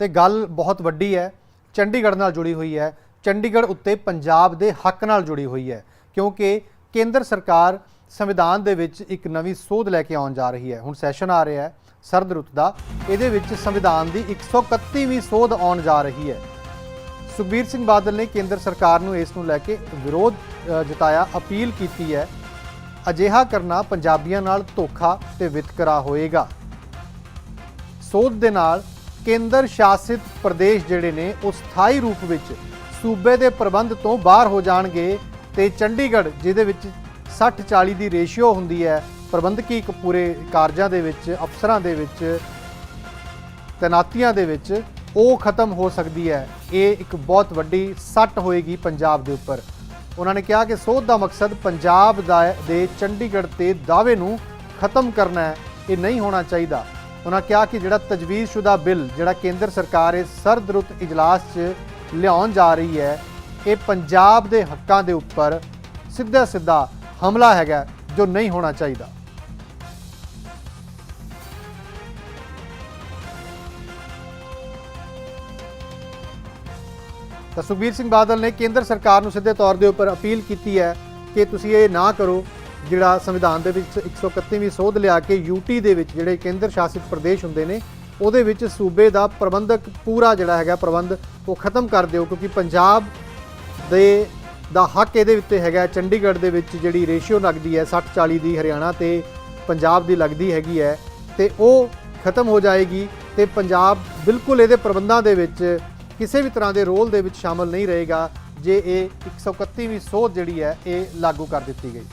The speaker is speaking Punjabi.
ਤੇ ਗੱਲ ਬਹੁਤ ਵੱਡੀ ਹੈ, ਚੰਡੀਗੜ੍ਹ ਨਾਲ ਜੁੜੀ ਹੋਈ ਹੈ। ਚੰਡੀਗੜ੍ਹ ਉੱਤੇ ਪੰਜਾਬ ਦੇ ਹੱਕ ਨਾਲ ਜੁੜੀ ਹੋਈ ਹੈ, ਕਿਉਂਕਿ ਕੇਂਦਰ ਸਰਕਾਰ ਸੰਵਿਧਾਨ ਦੇ ਵਿੱਚ ਇੱਕ ਨਵੀਂ ਸੋਧ ਲੈ ਕੇ ਆਉਣ ਜਾ ਰਹੀ ਹੈ। ਹੁਣ ਸੈਸ਼ਨ ਆ ਰਿਹਾ ਹੈ, ਸਰਦ ਰੁੱਤ ਦਾ। ਇਹਦੇ ਵਿੱਚ ਸੰਵਿਧਾਨ ਦੀ 131ਵੀਂ ਸੋਧ ਆਉਣ ਜਾ ਰਹੀ ਹੈ। ਸੁਖਬੀਰ ਸਿੰਘ ਬਾਦਲ ਨੇ ਕੇਂਦਰ ਸਰਕਾਰ ਨੂੰ ਇਸ ਨੂੰ ਲੈ ਕੇ ਵਿਰੋਧ ਜਤਾਇਆ, ਅਪੀਲ ਕੀਤੀ ਹੈ। ਅਜਿਹਾ ਕਰਨਾ ਪੰਜਾਬੀਆਂ ਨਾਲ ਧੋਖਾ ਤੇ ਵਿਤਕਰਾ ਹੋਏਗਾ। ਸੋਧ ਦੇ ਨਾਲ ਕੇਂਦਰ ਸ਼ਾਸਿਤ ਪ੍ਰਦੇਸ਼ ਜਿਹੜੇ ਨੇ, ਉਹ ਸਥਾਈ ਰੂਪ ਵਿੱਚ ਸੂਬੇ ਦੇ ਪ੍ਰਬੰਧ ਤੋਂ ਬਾਹਰ ਹੋ ਜਾਣਗੇ ਤੇ ਚੰਡੀਗੜ੍ਹ, ਜਿਹਦੇ ਵਿੱਚ 60 40 ਦੀ ਰੇਸ਼ੀਓ ਹੁੰਦੀ ਹੈ ਪ੍ਰਬੰਧਕੀ ਇੱਕ ਪੂਰੇ ਕਾਰਜਾਂ ਦੇ ਵਿੱਚ, ਅਫਸਰਾਂ ਦੇ ਵਿੱਚ, ਤੈਨਾਤੀਆਂ ਦੇ ਵਿੱਚ, ਉਹ ਖਤਮ ਹੋ ਸਕਦੀ ਹੈ। ਇਹ ਇੱਕ ਬਹੁਤ ਵੱਡੀ ਸੱਟ ਹੋਏਗੀ ਪੰਜਾਬ ਦੇ ਉੱਪਰ। ਉਹਨਾਂ ਨੇ ਕਿਹਾ ਕਿ ਸੋਧ ਦਾ ਮਕਸਦ ਪੰਜਾਬ ਦਾ ਦੇ ਚੰਡੀਗੜ੍ਹ ਤੇ ਦਾਅਵੇ ਨੂੰ ਖਤਮ ਕਰਨਾ ਹੈ। ਇਹ ਨਹੀਂ ਹੋਣਾ ਚਾਹੀਦਾ। ਉਹਨਾਂ ਕਿਹਾ ਕਿ ਜਿਹੜਾ ਤਜਵੀਜ਼ਸ਼ੁਦਾ ਬਿੱਲ ਜਿਹੜਾ ਕੇਂਦਰ ਸਰਕਾਰ ਇਸ ਸਰਦ ਰੁੱਤ ਇਜਲਾਸ 'ਚ ਲਿਆਉਣ ਜਾ ਰਹੀ ਹੈ, ਇਹ ਪੰਜਾਬ ਦੇ ਹੱਕਾਂ ਦੇ ਉੱਪਰ ਸਿੱਧਾ ਸਿੱਧਾ ਹਮਲਾ ਹੈਗਾ ਜੋ ਨਹੀਂ ਹੋਣਾ ਚਾਹੀਦਾ। ਤਾਂ ਸੁਖਬੀਰ ਸਿੰਘ ਬਾਦਲ ਨੇ ਕੇਂਦਰ ਸਰਕਾਰ ਨੂੰ ਸਿੱਧੇ ਤੌਰ ਦੇ ਉੱਪਰ ਅਪੀਲ ਕੀਤੀ ਹੈ ਕਿ ਤੁਸੀਂ ਇਹ ਨਾ ਕਰੋ। ਜਿਹੜਾ ਸੰਵਿਧਾਨ ਦੇ ਵਿੱਚ 131ਵੀਂ ਸੋਧ ਲਿਆ ਕੇ ਯੂਟੀ ਦੇ ਵਿੱਚ ਜਿਹੜੇ ਕੇਂਦਰ ਸ਼ਾਸਿਤ ਪ੍ਰਦੇਸ਼ ਹੁੰਦੇ ਨੇ, ਉਹਦੇ ਵਿੱਚ ਸੂਬੇ ਦਾ ਪ੍ਰਬੰਧਕ ਪੂਰਾ ਜਿਹੜਾ ਹੈਗਾ ਪ੍ਰਬੰਧ, ਉਹ ਖਤਮ ਕਰ ਦਿਓ, ਕਿਉਂਕਿ ਪੰਜਾਬ ਦੇ, ਦਾ ਹੱਕ ਇਹਦੇ ਉੱਤੇ ਹੈਗਾ ਚੰਡੀਗੜ੍ਹ ਦੇ ਵਿੱਚ ਜਿਹੜੀ ਰੇਸ਼ੀਓ ਲੱਗਦੀ ਹੈ 60 40 ਦੀ, ਹਰਿਆਣਾ ਤੇ ਪੰਜਾਬ ਦੀ ਲੱਗਦੀ ਹੈਗੀ ਹੈ, ਤੇ ਉਹ ਖਤਮ ਹੋ ਜਾਏਗੀ, ਤੇ ਪੰਜਾਬ ਬਿਲਕੁਲ ਇਹਦੇ ਪ੍ਰਬੰਧਾਂ ਦੇ ਵਿੱਚ ਕਿਸੇ ਵੀ ਤਰ੍ਹਾਂ ਦੇ ਰੋਲ ਦੇ ਵਿੱਚ ਸ਼ਾਮਲ ਨਹੀਂ ਰਹੇਗਾ, ਜੇ ਇਹ 131ਵੀਂ ਸੋਧ ਜਿਹੜੀ ਹੈ, ਇਹ ਲਾਗੂ ਕਰ ਦਿੱਤੀ ਗਈ।